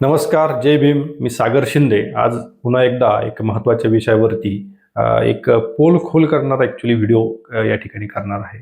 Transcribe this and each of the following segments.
नमस्कार जय भीम. मी सागर शिंदे. आज पुन्हा एकदा एक महत्त्वाच्या विषयावरती एक पोल खोल करणारा ॲक्च्युली व्हिडिओ या ठिकाणी करणार आहे.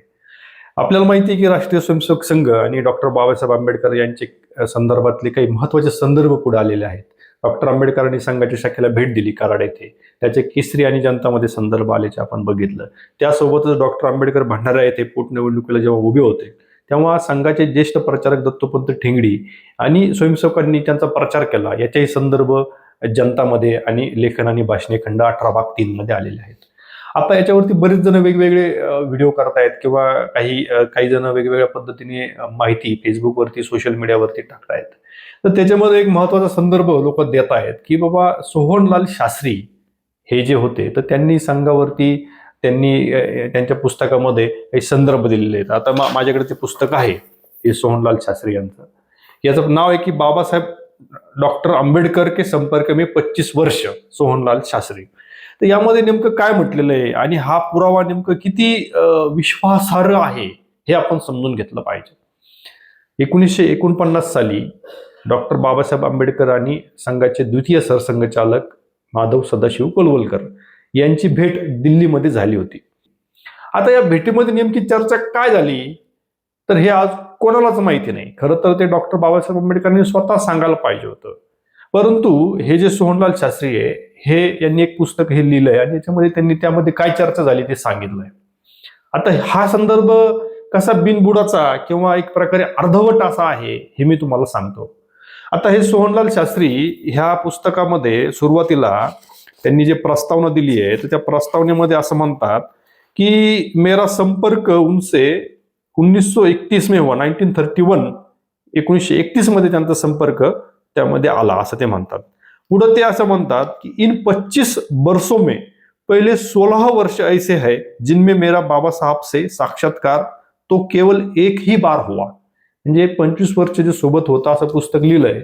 आपल्याला माहिती आहे की राष्ट्रीय स्वयंसेवक संघ आणि डॉक्टर बाबासाहेब आंबेडकर यांचे संदर्भातले काही महत्त्वाचे संदर्भ पुढे आलेले आहेत. डॉक्टर आंबेडकरांनी संघाच्या शाखेला भेट दिली कराड येथे. त्याचे केसरी आणि जनतामध्ये संदर्भ आल्याचे आपण बघितलं. त्यासोबतच डॉक्टर आंबेडकर भंडारा येथे पोटनिवडणुकीला जेव्हा उभे होते तेव्हा संघाचे ज्येष्ठ प्रचारक दत्तोपंत ठेंगडी आणि स्वयंसेवकांनी त्यांचा प्रचार केला. याचाही संदर्भ जनतामध्ये आणि लेखन आणि भाषणे खंड अठरा भाग तीन मध्ये आलेले आहेत. आता याच्यावरती बरेच जण वेगवेगळे व्हिडिओ करतायत किंवा काही काही जण वेगवेगळ्या पद्धतीने माहिती फेसबुकवरती सोशल मीडियावरती टाकतायत. तर त्याच्यामध्ये एक महत्त्वाचा संदर्भ लोक देत आहेत की बाबा सोहनलाल शास्त्री हे जे होते तर त्यांनी संघावरती त्यांनी त्यांच्या पुस्तकामध्ये काही संदर्भ दिलेले आहेत. आता मा- माझ्याकडे ते पुस्तक आहे हे सोहनलाल शास्त्री यांचं. याचं नाव आहे की बाबासाहेब डॉक्टर आंबेडकर के संपर्क मी पच्चीस वर्ष सोहनलाल शास्त्री. तर यामध्ये नेमकं काय म्हटलेलं आहे आणि हा पुरावा नेमकं किती विश्वासार्ह आहे हे आपण समजून घेतलं पाहिजे. एकोणीसशे एकोणपन्नास साली डॉक्टर बाबासाहेब आंबेडकर आणि संघाचे द्वितीय सरसंघचालक माधव सदाशिव कोलवलकर यांची भेट दिल्लीमध्ये झाली होती. आता या भेटीमध्ये नेमकी चर्चा काय झाली? तर हे आज कोणालाच माहिती नाही. खरं तर ते डॉक्टर बाबासाहेब आंबेडकरांनी स्वतः सांगायला पाहिजे होतं. परंतु हे जे सोहनलाल शास्त्री आहे हे यांनी एक पुस्तक हे लिहिलंय आणि याच्यामध्ये त्यांनी त्यामध्ये काय चर्चा झाली ते सांगितलंय. आता हा संदर्भ कसा बिनबुडाचा किंवा एक प्रकारे अर्धवट असा आहे हे मी तुम्हाला सांगतो. आता हे सोहनलाल शास्त्री ह्या पुस्तकामध्ये सुरुवातीला त्यांनी जे प्रस्तावना दिली आहे तर त्या प्रस्तावनेमध्ये असं म्हणतात की मेरा संपर्क उनसे उन्नीस एकतीस मे हुआ नाईन्टीन थर्टी वन एकोणीसशे एकतीसमध्ये त्यांचा संपर्क त्यामध्ये आला असं ते म्हणतात. पुढं ते असं म्हणतात की इन पच्चीस बरसो में पहिले सोलह वर्ष ऐसे है जिनमें मेरा बाबा साहब से साक्षात्कार तो केवल एक ही बार हुआ. म्हणजे पंचवीस वर्ष जे सोबत होता असं पुस्तक लिहिलंय.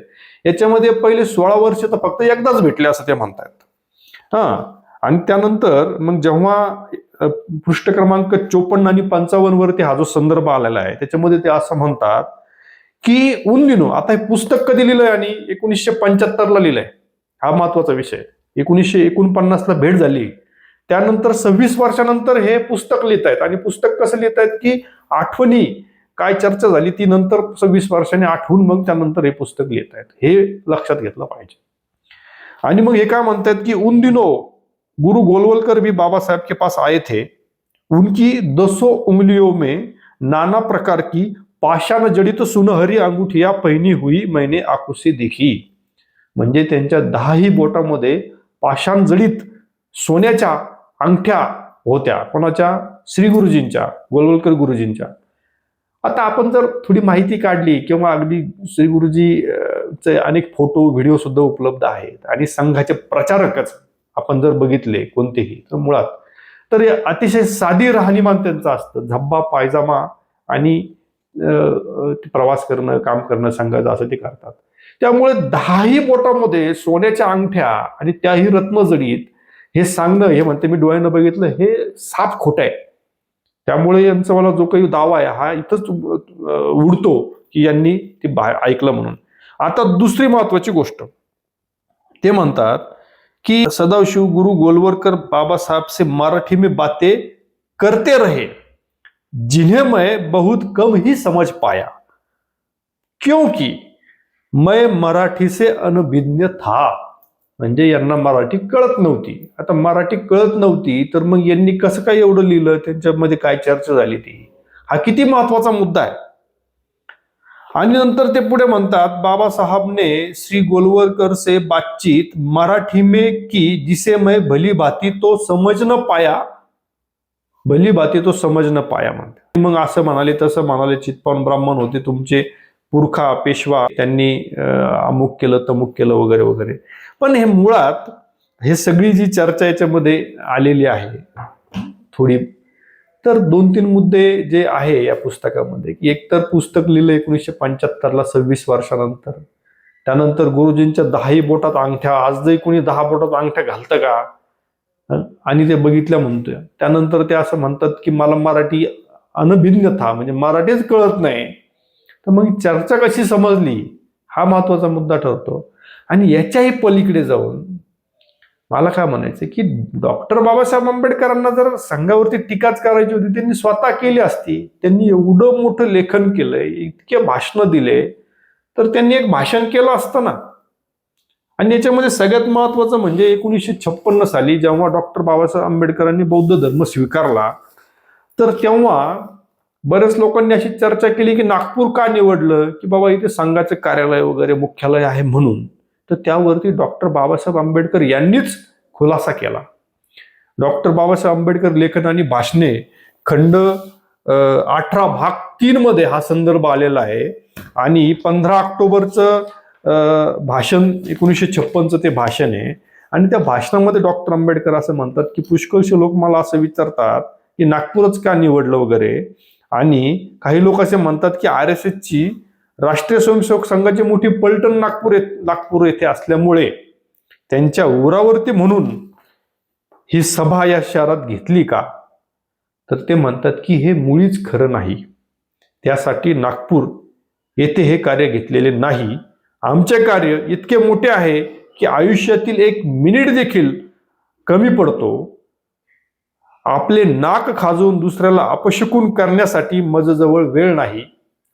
याच्यामध्ये पहिले सोळा वर्ष तर फक्त एकदाच भेटले असं ते म्हणतात. हा. आणि त्यानंतर मग जेव्हा पृष्ठ क्रमांक चोपन्न आणि पंचावन्न वरती हा जो संदर्भ आलेला आहे त्याच्यामध्ये ते असं म्हणतात की उनलिनो आता हे पुस्तक कधी लिहिलंय आणि एकोणीसशे पंच्याहत्तरला लिहिलंय? हा महत्त्वाचा विषय. एकोणीसशे एकोणपन्नासला भेट झाली. त्यानंतर सव्वीस वर्षानंतर हे पुस्तक लिहित आहेत आणि पुस्तक कसं लिहित आहेत की आठवणी काय चर्चा झाली ती नंतर सव्वीस वर्षाने आठवून मग त्यानंतर हे पुस्तक लिहित आहेत हे लक्षात घेतलं पाहिजे. आणि मग हे काय म्हणतात की उन दिनो गुरु गोलवलकर भी बाबा साहब के पास आए थे. उनकी दसों उंगलियों में नाना प्रकार की पाषाण जडित सुनहरी अंगुठिया पहिनी हुई मैंने आकुशी देखी. म्हणजे त्यांच्या दहाही बोटामध्ये पाषाण जडित सोन्याच्या अंगठ्या होत्या. कोणाच्या? श्री गुरुजींच्या गोलवलकर गुरुजींच्या. आता आपण जर थोडी माहिती काढली किंवा अगदी श्री गुरुजीचे अनेक फोटो व्हिडिओ सुद्धा उपलब्ध आहेत आणि संघाचे प्रचारकच आपण जर बघितले कोणतेही तर मुळात तर अतिशय साधी राहणीमान त्यांचं असतं. झब्बा पायजामा आणि ते प्रवास करणं काम करणं संघाचं असं ते करतात. त्यामुळे दहाही बोटामध्ये सोन्याच्या अंगठ्या आणि त्याही रत्नजडीत हे सांगणं हे म्हणते मी डोळ्यानं बघितलं हे साफ खोटं आहे. त्यामुळे यांचा मला जो काही दावा आहे हा इथंच उडतो की यांनी ते बा- ऐकलं म्हणून. आता दुसरी महत्वाची गोष्ट. ते म्हणतात की सदाशिव गुरु गोलवरकर बाबासाहेब से मराठी में बातें करते रहे. जिन्हें मैं बहुत कम ही समझ पाया. क्योंकि मैं मराठी से अनभिज्ञ था. म्हणजे यांना मराठी कळत नव्हती. आता मराठी कळत नव्हती तर मग यांनी कसं काय एवढं लिहिलं? त्यांच्यामध्ये काय चर्चा झाली ती? हा किती महत्त्वाचा मुद्दा आहे. आणि नंतर ते पुढे म्हणतात बाबासाहेबने श्री गोलवरकर से बातचीत मराठी में की जिसे मैं भली भाती तो समज न पाया. भली भाती तो समज न पाया म्हणते मग असं म्हणाले तसं म्हणाले चितपावन ब्राह्मण होते तुमचे. पुरखा पेशवा त्यांनी अमुक केलं तमुक केलं वगैरे वगैरे. पण हे मुळात हे सगळी जी चर्चा याच्यामध्ये आलेली आहे थोडी तर दोन तीन मुद्दे जे आहे या पुस्तकामध्ये एक तर पुस्तक लिहिलं एकोणीसशे पंच्याहत्तरला सव्वीस वर्षानंतर त्यानंतर गुरुजींच्या दहाही बोटात अंगठ्या आजही कोणी दहा बोटात अंगठ्या घालतं का? आणि ते बघितल्या म्हणतोय. त्यानंतर ते असं म्हणतात की मला मराठी अनभिज्ञता म्हणजे मराठीच कळत नाही. तर मग चर्चा कशी समजली? हा महत्त्वाचा मुद्दा ठरतो. आणि याच्याही पलीकडे जाऊन मला काय म्हणायचं की डॉक्टर बाबासाहेब आंबेडकरांना जर संघावरती टीकाच करायची होती त्यांनी स्वतः केली असती त्यांनी एवढं मोठं लेखन केलंय इतके भाषणं दिले तर त्यांनी एक भाषण केलं असतं ना. आणि याच्यामध्ये सगळ्यात महत्वाचं म्हणजे एकोणीसशे छप्पन्न साली जेव्हा डॉक्टर बाबासाहेब आंबेडकरांनी बौद्ध धर्म स्वीकारला तर तेव्हा बऱ्याच लोकांनी अशी चर्चा केली की नागपूर का निवडलं? की बाबा इथे संघाचं कार्यालय वगैरे मुख्यालय आहे म्हणून. तर त्यावरती डॉक्टर बाबासाहेब आंबेडकर यांनीच खुलासा केला. डॉक्टर बाबासाहेब आंबेडकर लेखन आणि भाषणे खंड अठरा भाग तीन मध्ये हा संदर्भ आलेला आहे. आणि पंधरा ऑक्टोबरचं भाषण एकोणीसशे छप्पनचं ते भाषण आहे. आणि त्या भाषणामध्ये डॉक्टर आंबेडकर असं म्हणतात की पुष्कळशे लोक मला असं विचारतात की नागपूरच का निवडलं वगैरे? आणि काही लोक असे म्हणतात की आर एस एसची राष्ट्रीय स्वयंसेवक संघाची मोठी पलटण नागपूर नागपूर येथे असल्यामुळे त्यांच्या उरावरती म्हणून ही सभा या शहरात घेतली का? तर ते म्हणतात की हे मुळीच खरं नाही. त्यासाठी नागपूर येथे हे कार्य घेतलेले नाही. आमचे कार्य इतके मोठे आहे की आयुष्यातील एक मिनिट देखील कमी पडतो. आपले नाक खाजवून दुसऱ्याला अपशकून करण्यासाठी मजजवळ वेळ नाही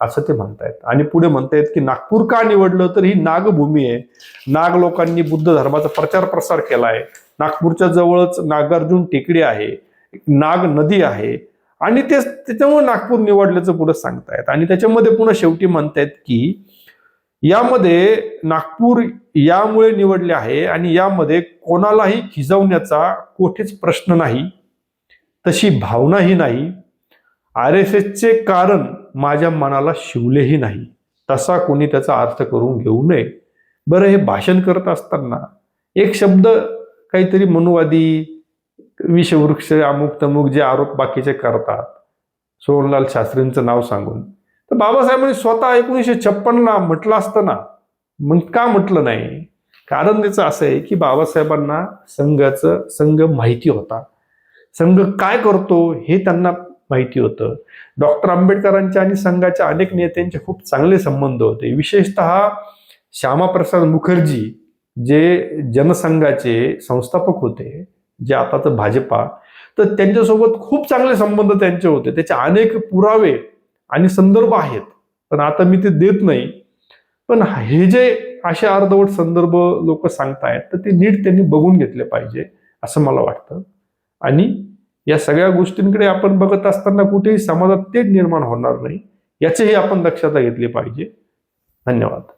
असं ते म्हणतायत. आणि पुढे म्हणतायत की नागपूर का निवडलं तर ही नागभूमी आहे. नाग लोकांनी बुद्ध धर्माचा प्रचार प्रसार केला आहे. नागपूरच्या जवळच नागार्जुन टेकडी आहे. नाग नदी आहे. आणि ते त्याच्यामुळे नागपूर निवडल्याचं पुढे सांगतायत. आणि त्याच्यामध्ये पुन्हा शेवटी म्हणतायत की यामध्ये नागपूर यामुळे निवडले आहे आणि यामध्ये कोणालाही खिजवण्याचा कोठेच प्रश्न नाही. तशी भावनाही नाही. आर एस एसचे कारण माझ्या मनाला शिवलेही नाही. तसा कोणी त्याचा अर्थ करून घेऊ नये. बरं हे भाषण करत असताना एक शब्द काहीतरी मनुवादी विषवृक्ष अमुक तमुक जे आरोप बाकीचे करतात. सोहनलाल शास्त्रींचं नाव सांगून. तर बाबासाहेबांनी स्वतः एकोणीसशे छप्पनला म्हटलं असतं ना मग का म्हटलं नाही? कारण त्याचं असं आहे की बाबासाहेबांना संघाचं संघ माहिती होता. संघ काय करतो हे त्यांना माहिती होतं. डॉक्टर आंबेडकरांच्या आणि संघाच्या अनेक नेत्यांचे खूप चांगले संबंध होते. विशेषतः श्यामाप्रसाद मुखर्जी जे जनसंघाचे संस्थापक होते जे आता तर भाजपा तर त्यांच्यासोबत खूप चांगले संबंध त्यांचे होते. त्याचे अनेक पुरावे आणि संदर्भ आहेत. पण आता मी ते देत नाही. पण हे जे असे अर्धवट संदर्भ लोक सांगतायत तर ते नीट त्यांनी बघून घेतले पाहिजे असं मला वाटतं. आणि या सगळ्या गोष्टींकडे आपण बघत असताना कुठेही समाजात तेच निर्माण होणार नाही याचेही आपण दक्षता घेतली पाहिजे. धन्यवाद.